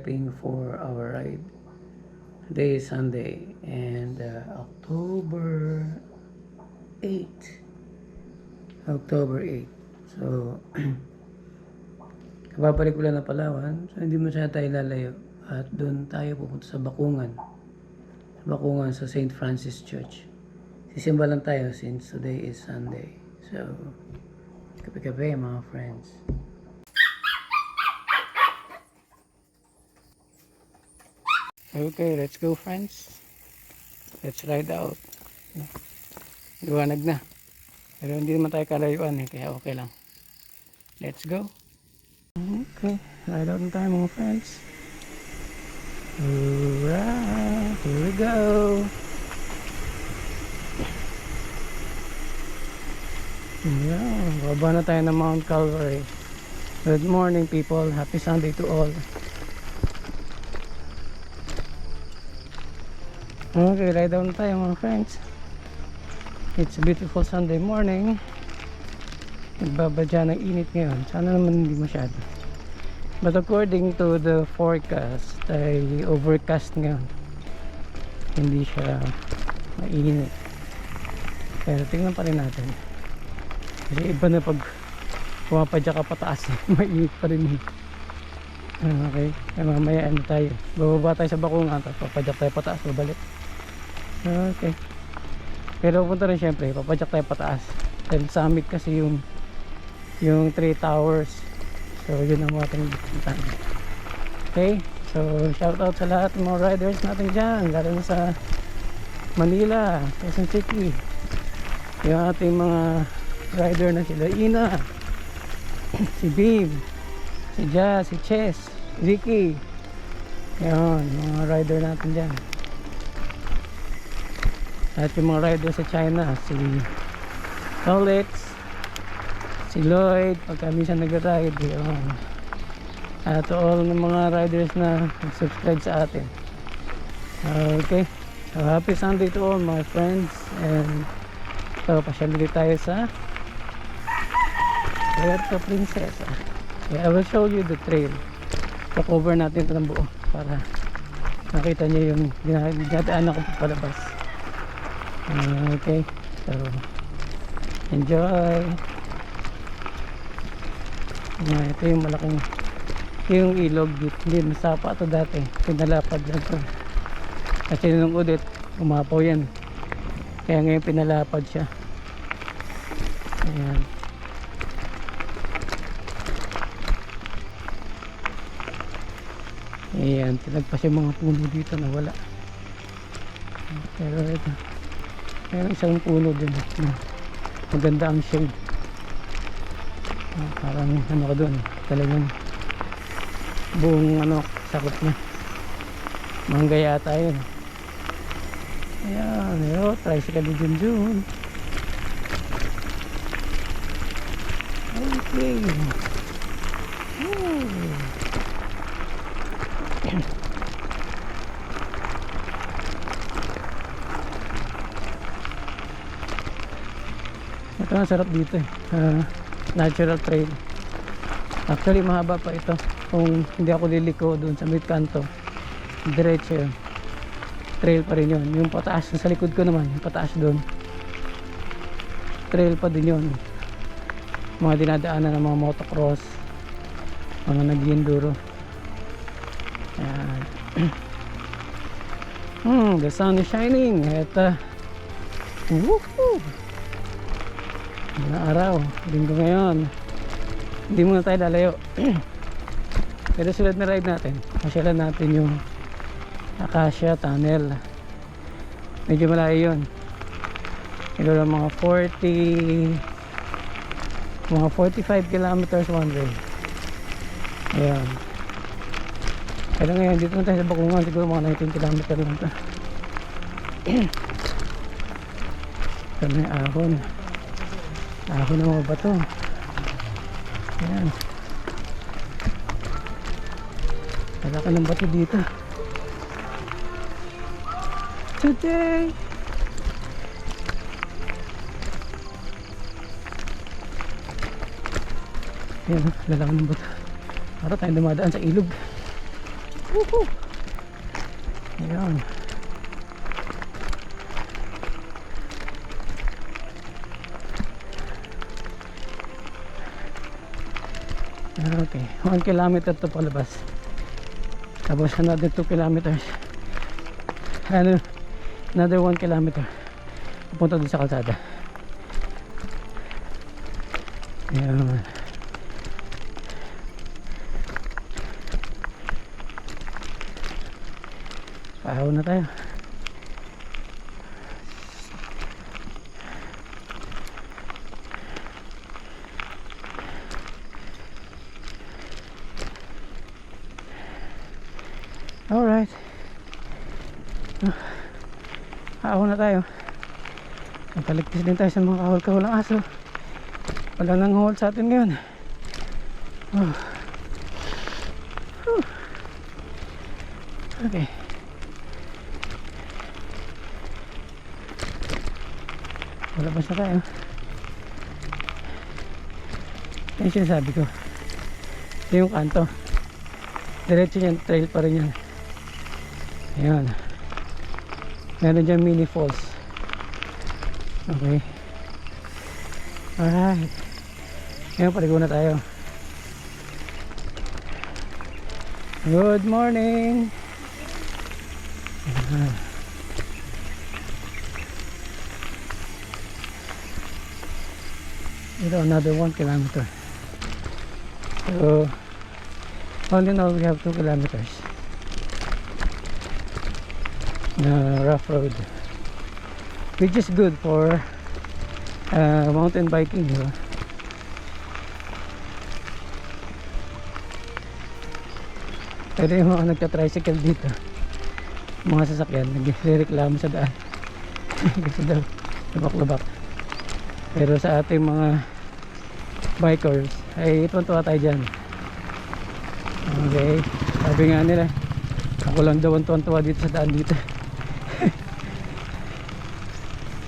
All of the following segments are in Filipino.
Prepping for our ride. Today is Sunday and uh, October 8. October 8. So, kababalik ko lang na Palawan. So, hindi masyado tayo lalayo. At doon tayo pupunta sa Bakungan. Sa Bakungan sa St. Francis Church. Sisimba lang tayo since today is Sunday. So, kape-kape mga friends. Okay, let's go friends. Let's ride out. Liwanag na. Pero hindi naman tayo kalayuan eh, kaya okay lang. Let's go. Okay, ride out na tayo mga friends. Alright, here we go. Yeah, baba na tayo ng Mount Calvary. Good morning people. Happy Sunday to all. Okay, ride down tayo mga friends. It's a beautiful Sunday morning. Nagbabadya ng init ngayon. Sana naman hindi masyado. But according to the forecast, ay overcast ngayon. Hindi siya mainit. Pero tingnan pa rin natin. Kasi iba na pag pumapadya ka pataas, mainit pa rin. eh. Ah, Okay, mamaya ano tayo. Bababa tayo sa bakungan, tapos papadyak tayo pataas, babalik. Okay. Pero punta rin syempre, papadyak tayo pataas. Dahil summit kasi yung yung 3 towers. So yun ang ating puntahan. Okay. So shout out sa lahat ng mga riders natin dyan. Lalo na sa Manila, Quezon City. Yung ating mga rider na sila Ina, si Bim, si Jazz, si Chess, Ricky. Yan, mga rider natin dyan. At yung mga rider sa China, si Alex, si Lloyd, pagka minsan nag-ride, yun. At to all ng mga riders na nag-subscribe sa atin. Okay. So, happy Sunday to all my friends. And so, pasyal tayo sa Puerto Princesa. Yeah, I will show you the trail. Pa-cover natin ito ng buo para makita nyo yung dinadaanan ko palabas. Okay. So, enjoy. Yeah, ito yung malaking yung ilog hindi masapa to dati pinalapad lang to. Kasi nung udit umapaw yan. Kaya ngayon pinalapad siya. Ayan. Ayan tinagpas yung mga puno dito na wala. Pero ito meron isang puno na maganda ang shade. Parang ano ka doon talagang buong ano sakot na mangga yata yun. Ayan yun tricycle ni Junjun okay. Woo. Ito ang sarap dito eh. Ah, natural trail. Actually mahaba pa ito. Kung hindi ako liliko doon sa mid kanto diretso yun. Trail pa rin yun. Yung pataas sa likod ko naman yung pataas doon trail pa din yun. Mga dinadaanan ng mga motocross mga nag-enduro. Hmm, the sun is shining. At uh, woohoo mga araw linggo ngayon hindi muna tayo lalayo pero sulad na ride natin masyalan natin yung Acacia Tunnel. Medyo malayo yun. Siguro mga 40 mga 45 kilometers one way. Ayan. Pero ngayon, dito na tayo sa Bakungan. Siguro mga 19 kilometer lang ito. Ito na yung ahon. Ahon ng mga bato. Ayan. Malaki ng bato dito. Today! Ayan, lalaki ng bato. Para tayo dumadaan sa ilog. Woohoo! Ayan. Okay, 1 kilometer to palabas. Tapos another 2 kilometers. Ano, another 1 kilometer. Pupunta dun sa kalsada. Ayan. Pahaw na tayo. Alright. Ah, Pahaw na tayo. Nagkaligtas din tayo sa mga kahol-kahol ang aso. Wala nang hold sa atin ngayon. Oh. Okay. Wala pa siya tayo. Yan sinasabi ko. Ito yung kanto. Diretso yan, trail pa rin yan. Ayan. Meron dyan mini falls. Okay. Alright. Ngayon, paligo na tayo. Good morning! Ayan. Ito, another one kilometer. So, all in all, we have two kilometers. Na rough road. Which is good for uh, mountain biking, di ba? Pero yung mga nagka-tricycle dito, mga sasakyan, nagre-reklamo sa daan. Kasi daw, lubak-lubak. Pero sa ating mga bikers, ay tuwan-tuwa tayo dyan. Okay, sabi nga nila, ako lang daw ang tuwan-tuwa dito sa daan dito.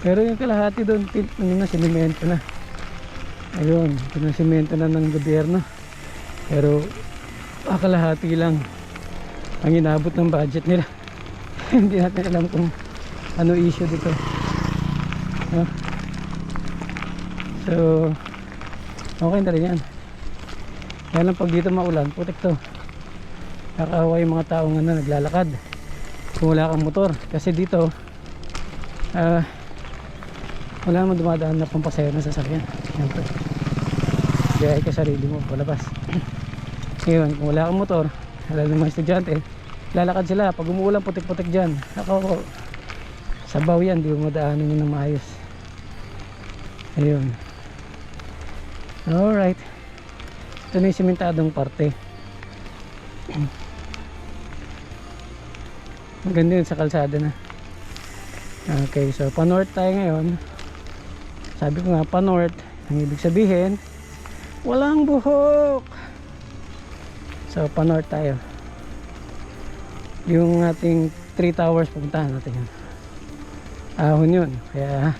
Pero yung kalahati doon, ano na, sinimento na. Ayun, pinasimento na ng gobyerno. Pero, ah, kalahati lang ang inabot ng budget nila. Hindi natin alam kung ano issue dito. No? So, okay na rin yan. Kaya lang pag dito maulan, putik to. Nakakawa yung mga taong ano, naglalakad. Kung wala kang motor. Kasi dito, ah, wala naman dumadaan na pampasayo na sasakyan. Siyempre. Kaya ka sarili mo, palabas. Ngayon, kung wala kang motor, wala ng mga estudyante, lalakad sila. Pag umuulan, putik-putik dyan. Ako, sabaw yan, di mo madaanan yun ng maayos. Ayun. Alright. Ito na yung simentadong parte. Maganda yun sa kalsada na. Okay, so pa-north tayo ngayon. Sabi ko nga pa-north, ang ibig sabihin, walang buhok. So pa-north tayo. Yung ating 3 towers pupuntahan natin yun. Ahon yun. Kaya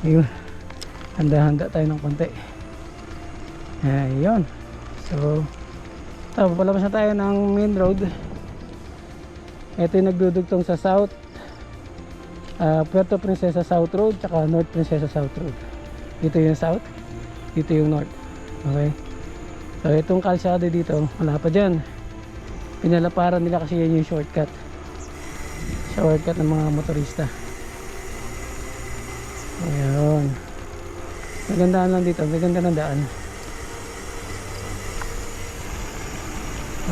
yun. Handa-handa tayo ng konti. Ayun. So ito, papalabas na tayo ng main road. Ito yung nagdudugtong sa south uh, Puerto Princesa South Road tsaka North Princesa South Road. Dito yung south dito yung north. Okay? So itong kalsada dito wala pa dyan. Pinalaparan nila kasi yan yung shortcut. Shortcut ng mga motorista. Ayun magandaan lang dito maganda ng daan.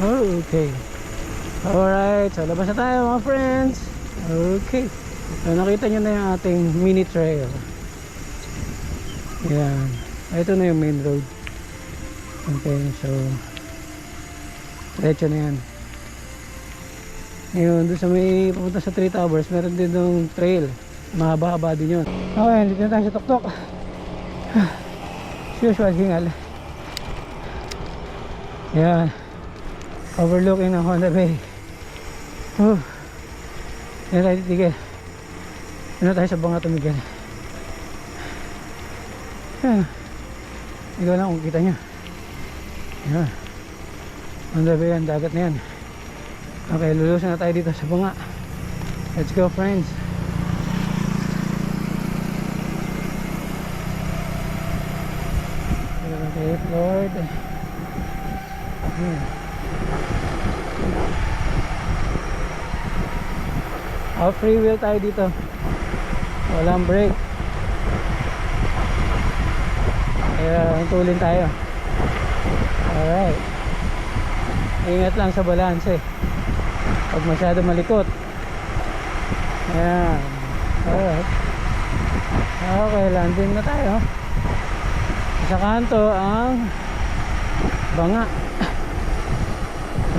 Okay. Alright, so labas na tayo mga friends. Okay. So nakita nyo na yung ating mini trail. Yan. Ito na yung main road. Okay, so diretso na yan. Ngayon, doon sa may pupunta sa 3 Towers, meron din yung trail. Mahaba-haba din yun. Okay, dito na tayo sa tuktok. As usual, hingal. Yan. Overlooking ng Honda Bay. Oh. Yan tayo titigil. Ano tayo sa banga tumigil. Yan. Hindi ko lang kung kita nyo. Yan. Honda Bay yan, dagat na yan. Okay, lulusan na tayo dito sa banga. Let's go friends. Okay, Lord. Hmm. Off free wheel tayo dito. Walang brake. Kaya tulin tayo. Alright. Ingat lang sa balance eh. Huwag masyado malikot. Ayan. Alright. Okay, landing na tayo. Sa kanto ang banga.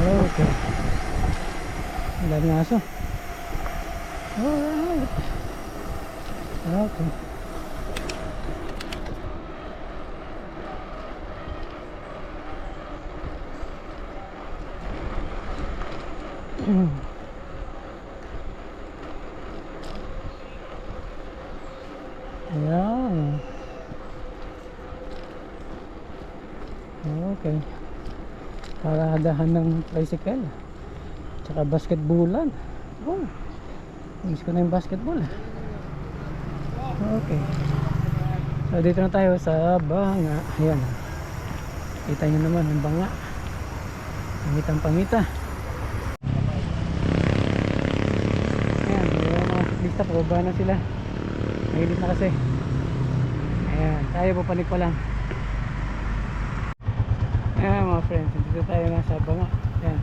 Okay. Ang dami aso. Alright. Okay. Hmm. Ayan. Okay. Paradahan ng tricycle. Tsaka basketballan. Oh. Miss ko na yung basketball. Okay. So dito na tayo sa banga. Ayan. Kita nyo naman ang banga. Pamitang pamita. Ayan. Yung mga lista pababa na sila. Mahilit na kasi. Ayan. Tayo papanik pa lang. Ayan mga friends. Dito tayo na sa banga. Ayan.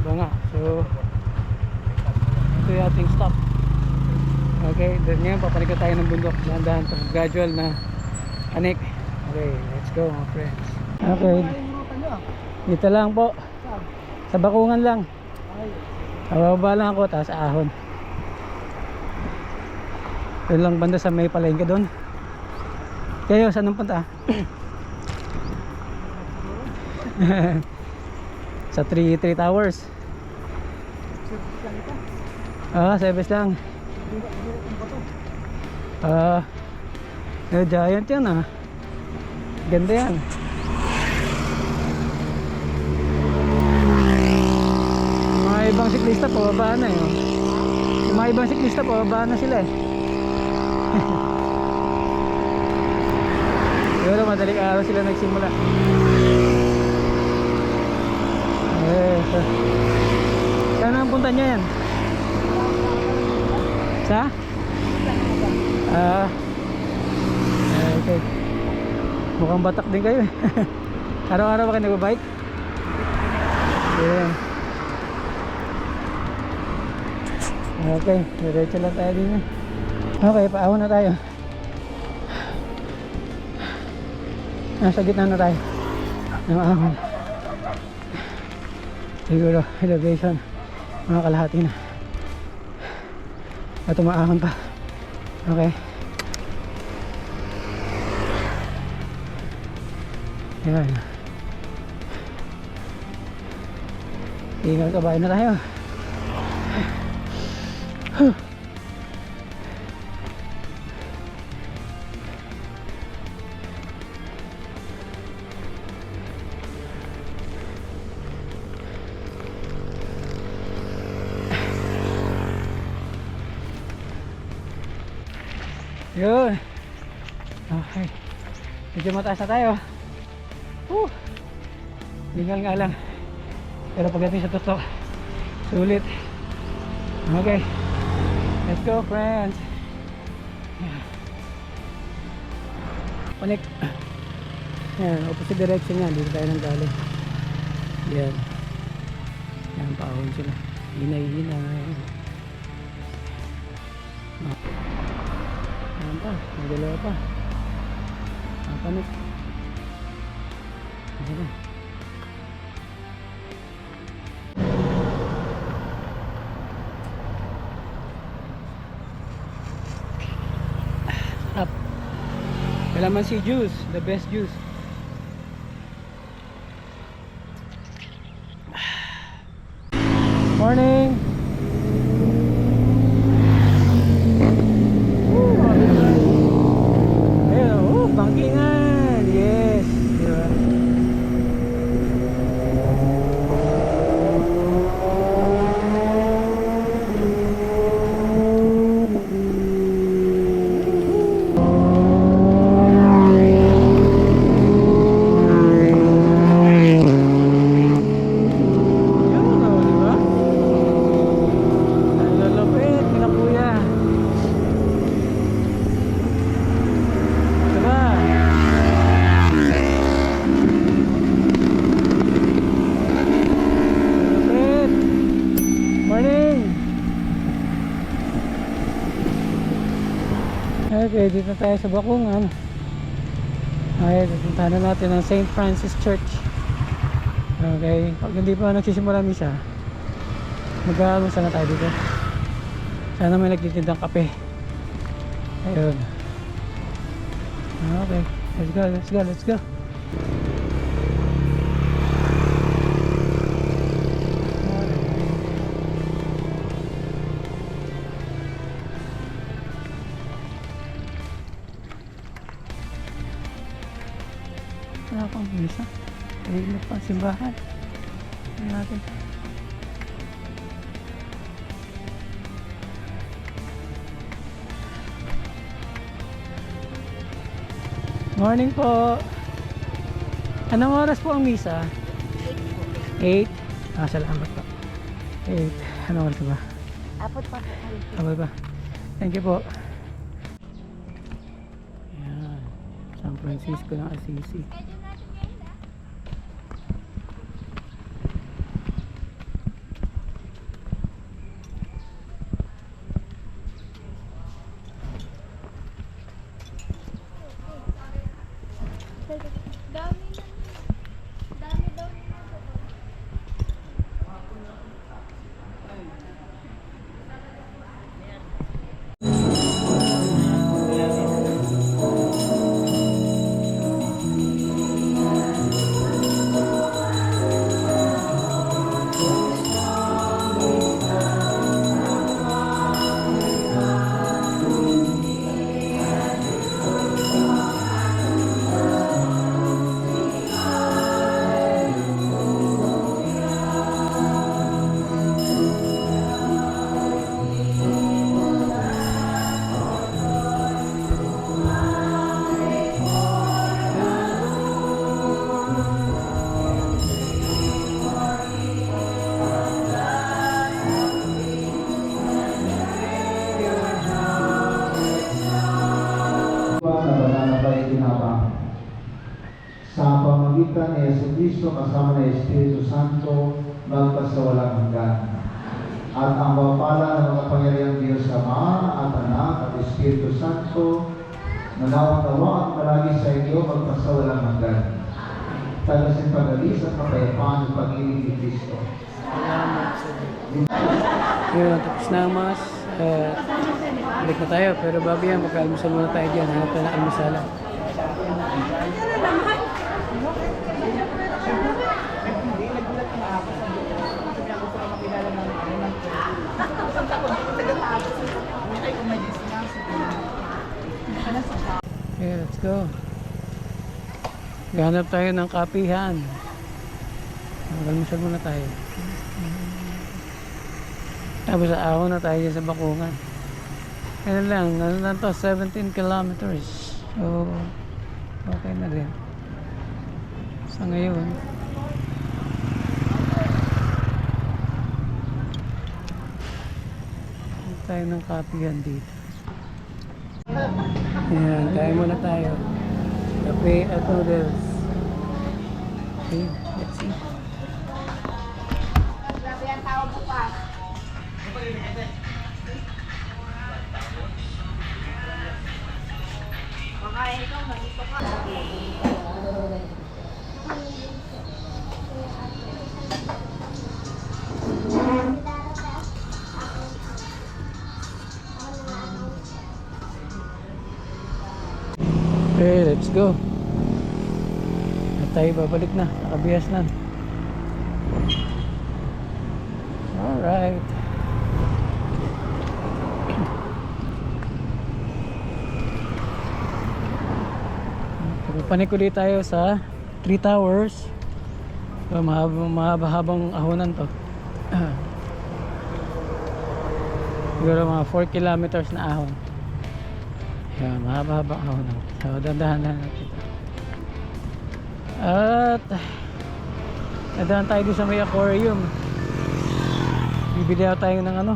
Banga. So ito yung ating stop. Okay, then ngayon papanik na tayo ng bundok. Dahan-dahan to. Gradual na anik. Okay, let's go mga friends. Okay. Dito lang po. Sa bakungan lang. Bababa lang ako, taas ahon. Doon lang banda sa may palengke doon. Kayo, saan ang punta? sa 3 3 towers. Ah, service lang. Ah, uh, giant yan ah. Ganda yan. Yung ibang siklista pababa na eh. oh. Yung mga ibang siklista pababa na sila eh. Siguro madaling araw sila nagsimula. Eh, so. Saan ang punta niya yan? Sa? Ah. Ah, okay. Mukhang batak din kayo eh. Araw-araw ba kayo nagbabike? Yeah. Okay, diretso lang tayo din eh. Okay, paahon na tayo. Nasa gitna na tayo. Ng ahon. Siguro, elevation. Mga kalahati na. At umaahon pa. Okay. Ayan. Ingal kabayan na tayo. Yun. Okay. Medyo mataas na tayo. Woo. Lingal nga lang. Pero pagdating sa tutok, sulit. Okay. Let's go, friends. Connect. Yan, opposite direction yan. Dito tayo nang galing. Yan. Yan, paahon sila. Hinay, may dalawa pa. Ang panik. Ayan na. Up. Calamansi juice, the best juice. Morning. Woo, Ayun, oh, bangkingan. Yes. Di ba? Yun, oh, di ba? Nalalapit, kina kuya. Diba? Nalalapit. Morning! Okay, dito tayo sa Bakungan. Okay, pupuntahan na natin ang St. Francis Church. Okay, pag hindi pa nagsisimula misa, mag-aalmusal na tayo dito. Sana may nagtitindang kape. Ayun. Okay, let's go, let's go, let's go. Simbahan. Tingnan natin. Morning po. Anong oras po ang misa? 8. Ah, salamat po. 8. Anong oras ba? Apot pa po. Abay ba? Thank you po. Ayan. San Francisco ng Assisi. Tagasin pagalis at kapayapaan ng pag-ibig ni Cristo. Yun, tapos na ang mas. Uh, balik na tayo. Pero bago yan, mag-almusal muna tayo dyan. Hanap tayo ng almusalan. Okay, let's go. Gahanap tayo ng kapihan. Mag-almusal muna tayo. Tapos ahon na tayo sa Bakungan. Ano lang, ano lang to, 17 kilometers. So, okay na rin. Sa ngayon, tayo ng kapihan dito. Ayan, kaya muna tayo cafe at noodles. Okay, let's see. Grabe ang tao bukas. Makain ko, mag-isok ka. Okay. Go. At tayo babalik na. Nakabihas na. Alright. Panik ulit tayo sa 3 Towers. So, mahaba, mahaba-habang ahonan to. Siguro mga 4 kilometers na ahon. Yan, mahaba-habang ahonan. So, dandahan lang natin. At Nadahan tayo doon sa may aquarium. Bibili ako tayo ng ano.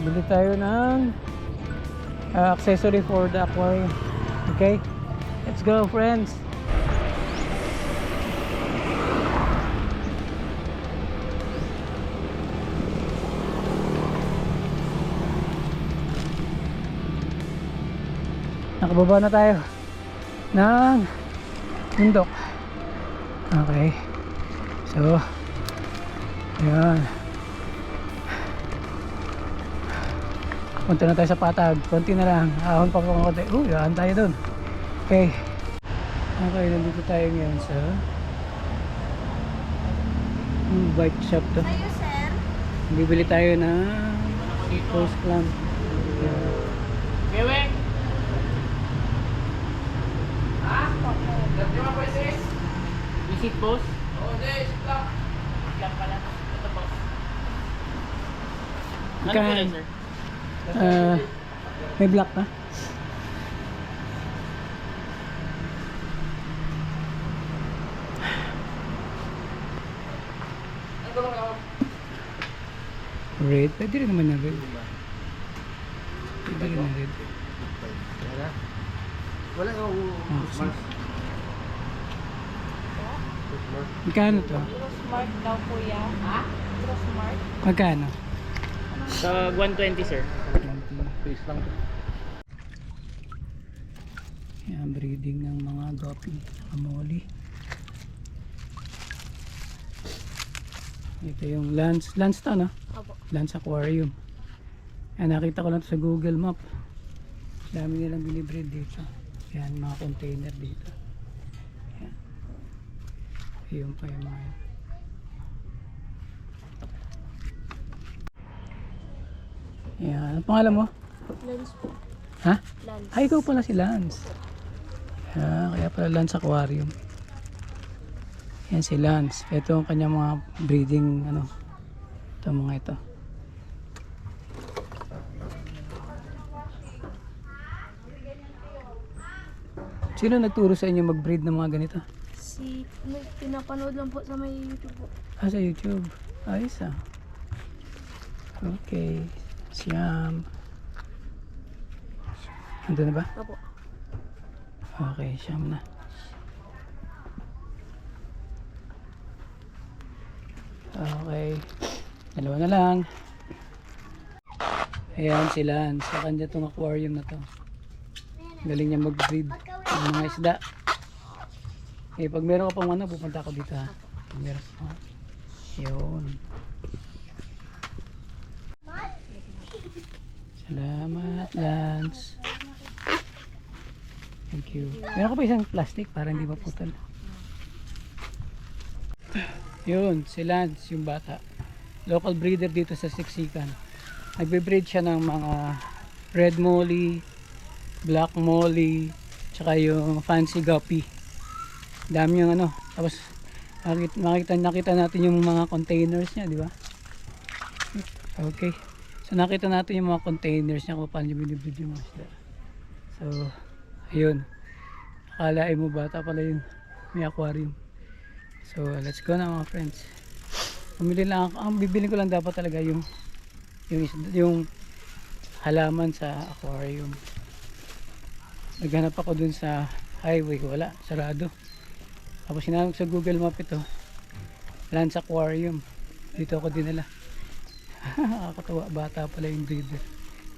Bibili tayo ng uh, accessory for the aquarium. Okay? Let's go, friends. Nakababa na tayo ng bundok. Okay. So, ayan. Punta na tayo sa patag. Konti na lang. Ahon pa po ng konti. Uy, ahon tayo dun. Okay. Okay, nandito tayo ngayon sa yung bike shop to. Sa'yo, sir? Bibili tayo ng post clamp. Ayan. Geweng! Ha? Dati mo po sis? Visit boss? Oo, hindi. Lang. Lang pala. Ito po. Ano Magkano? lang, sir? Ah, may black gulong ako. Red? Pwede rin naman na red. Pwede rin na red. Wala yung Ah, sige. Magkano to? Smart daw, kuya. Ha? Smart? Magkano? Sa 120, sir. face lang. Yan, breeding ng mga guppy. Amoli. Ito yung Lance, Lance to no? Opo. Lance Aquarium. Yan, nakita ko lang to sa Google Map. Dami nilang binibreed dito. Yan, mga container dito. Ayun pa yung mga yan. Yan, ano pangalan mo? Lens po. Ha? Lens. Ay, ikaw pala si Lance. Ah, kaya pala Lance Aquarium. Yan si Lance. Ito ang kanyang mga breeding, ano, ito mga ito. Sino nagturo sa inyo mag-breed ng mga ganito? Si, may pinapanood lang po sa may YouTube po. Ah, sa YouTube. Ayos ah. Okay. Siyam. Ando na ba? Opo. Okay, siyam na. Okay. Dalawa na lang. Ayan si Lance. Sa kanya itong aquarium na to. Galing niya mag-breed ng mga isda. Eh, pag meron ka pang ano, pupunta ako dito ha. Pag meron ka pang Yun. Salamat, Lance. Thank you. Meron ko pa isang plastic para hindi maputol. Yun, si Lance, yung bata. Local breeder dito sa Siksikan. Nagbe-breed siya ng mga red molly, black molly, tsaka yung fancy guppy. Dami yung ano. Tapos makita, nakita natin yung mga containers niya, di ba? Okay. So nakita natin yung mga containers niya kung paano binibreed yung mga. So, ayun. Akalain mo bata pala yung may aquarium. So, let's go na mga friends. Pumili lang ako. Ang bibili ko lang dapat talaga yung yung, yung halaman sa aquarium. Naghanap ako dun sa highway. Wala. Sarado. Tapos sinanong sa Google Map ito. Lance Aquarium. Dito ako dinala. Nakakatawa bata pala yung breeder.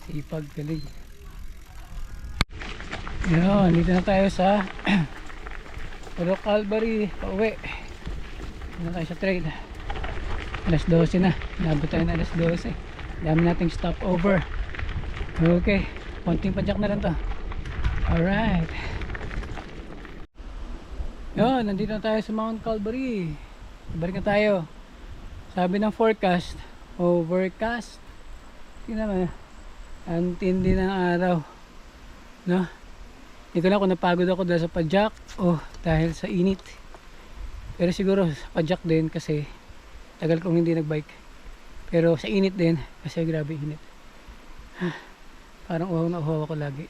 Sipag galing. Yun, dito na tayo sa Puro Calvary, pauwi. Dito na tayo sa trail. Alas 12 na. Nabot tayo na alas 12. Dami nating stopover. Okay. Konting padyak na lang to. Alright. Yun, nandito na tayo sa Mount Calvary. Balik na tayo. Sabi ng forecast, overcast. Tingnan mo. Ang tindi ng araw. No? Hindi ko na kung napagod ako dahil sa padyak o dahil sa init. Pero siguro sa padyak din kasi tagal kong hindi nagbike. Pero sa init din kasi grabe init. Parang uhaw na uhaw ako lagi.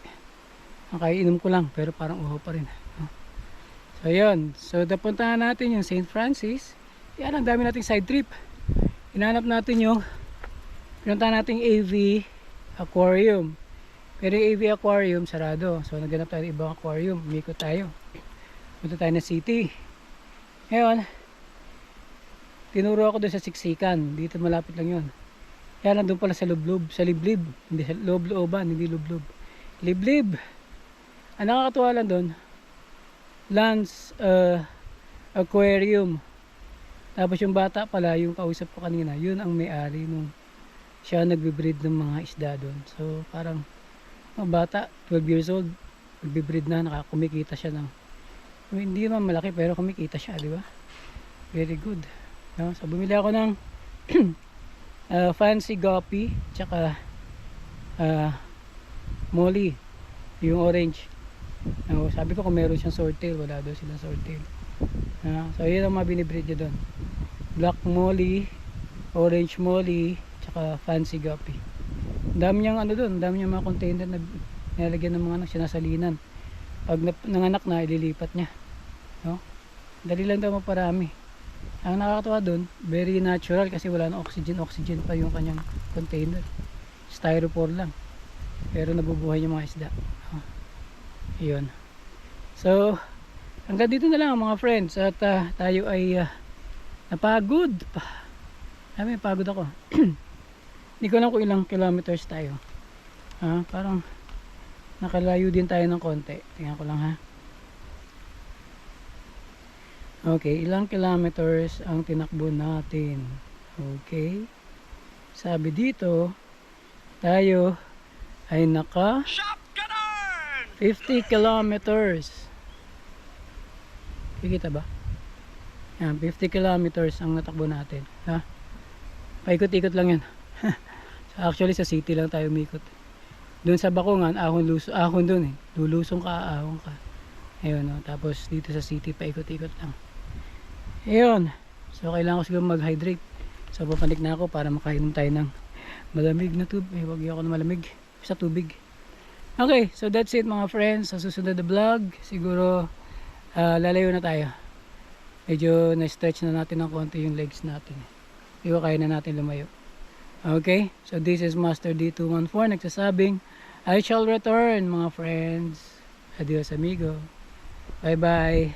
Ang kaiinom ko lang pero parang uhaw pa rin. No? So napuntahan natin yung St. Francis. Yan ang dami nating side trip. Hinanap natin yung pinuntahan nating AV Aquarium. Pero yung AV Aquarium sarado. So naghanap tayo ng ibang aquarium. Umikot tayo. Punta tayo na city. Ngayon, tinuro ako doon sa Siksikan. Dito malapit lang yun. Kaya nandun pala sa lublob, sa liblib. Hindi sa loob-looban, hindi lublob. Liblib. Ang nakakatuwa lang doon, Lance uh, Aquarium. Tapos yung bata pala, yung kausap ko kanina, yun ang may-ari nung siya nagbe-breed ng mga isda doon. So parang mga bata, 12 years old, nagbe-breed na, nakakumikita siya ng hindi naman malaki pero kumikita siya, di ba? Very good. No? So bumili ako ng uh, fancy guppy tsaka uh, molly yung orange. No, sabi ko kung meron siyang swordtail, wala daw silang swordtail. Uh, so yun ang mga binibreed niya doon. Black molly, orange molly, tsaka fancy guppy. Dami niyang ano doon, dami niyang mga container na nilalagyan ng mga ano, sinasalinan. Pag nanganak na, ililipat niya. No? Dali lang daw maparami. Ang nakakatawa doon, very natural kasi wala na oxygen, oxygen pa yung kanyang container. Styrofoam lang. Pero nabubuhay yung mga isda. Yun. So, hanggang dito na lang mga friends at ah, tayo ay ah, napagod pa. Sabi, pagod ako. Hindi ko alam kung ilang kilometers tayo. Ah, parang nakalayo din tayo ng konti. Tingnan ko lang ha. Okay, ilang kilometers ang tinakbo natin? Okay. Sabi dito, tayo ay naka 50 kilometers. Kikita ba? Yan, 50 kilometers ang natakbo natin. Ha? Paikot-ikot lang yan. Actually, sa city lang tayo umikot. Doon sa Bakungan, ahon, luso, ahon doon eh. Lulusong ka, ahon ka. Ayun, no? tapos dito sa city, paikot-ikot lang. Ayun. So, kailangan ko siguro mag-hydrate. So, papanik na ako para makainom tayo ng malamig na tubig. Eh, wag ako na malamig. Sa tubig. Okay, so that's it mga friends. Sa susunod na vlog, siguro ah, lalayo na tayo. Medyo na-stretch na natin ng konti yung legs natin. Di kaya na natin lumayo. Okay, so this is Master D214 nagsasabing, I shall return mga friends. Adios amigo. Bye bye.